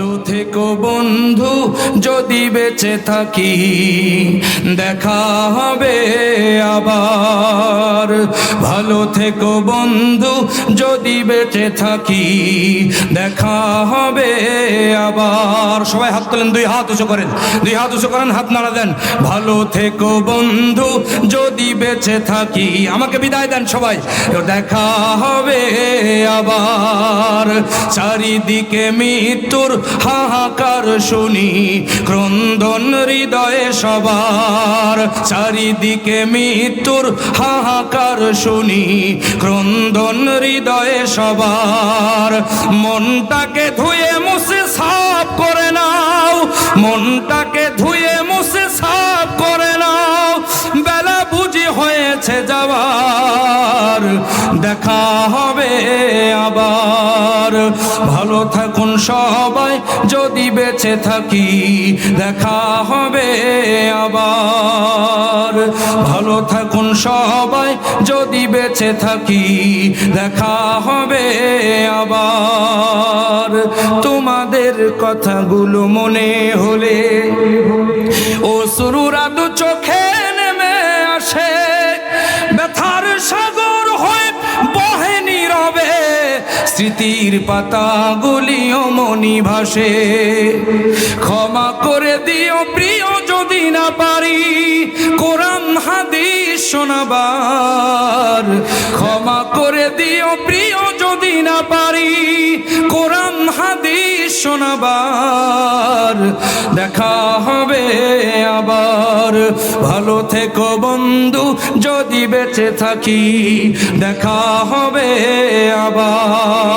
থেকো বন্ধু, যদি বেঁচে থাকি, দেখা হবে আবার। ভালো থেকো বন্ধু, যদি বেঁচে থাকি, দেখা হবে আবার। সবাই হাত তোলেন, দুই হাত উঁচু করেন, দুই হাত উঁচু করেন, হাত নাড়া দেন। ভালো থেকো বন্ধু, যদি বেঁচে থাকি, আমাকে বিদায় দেন সবাই, দেখা হবে আবার। চারিদিকে মৃত্যুর হাহাকার শুনি, ক্রন্দন হৃদয়ে সবার চারিদিকে মৃত্যুর হাহাকার শুনি, ক্রন্দন হৃদয়ে সবার মনটাকে ধুয়ে মুছে সাফ করে নাও, মনটাকে ধুয়ে মুছে সাফ করে নাও, বেলা বুঝি হয়েছে যাবার, দেখা হবে আবার। ভালো থাকুন সবাই, যদি বেঁচে থাকি, দেখা হবে আবার। ভালো থাকুন সবাই, যদি বেঁচে থাকি, দেখা হবে আবার। তোমাদের কথাগুলো মনে হলে, ও শুরুরা দু চোখে স্মৃতির পাতাগুলিও মনি ভাসে। ক্ষমা করে দিও প্রিয়, যদি না পারি কোরআন, হাদিস শোনাবার। ক্ষমা করে দিও প্রিয়, যদি না পারি কোরআন, হাদিস শোনাবার দেখা হবে আবার। ভালো থেকো বন্ধু যদি বেঁচে থাকি দেখা হবে আবার।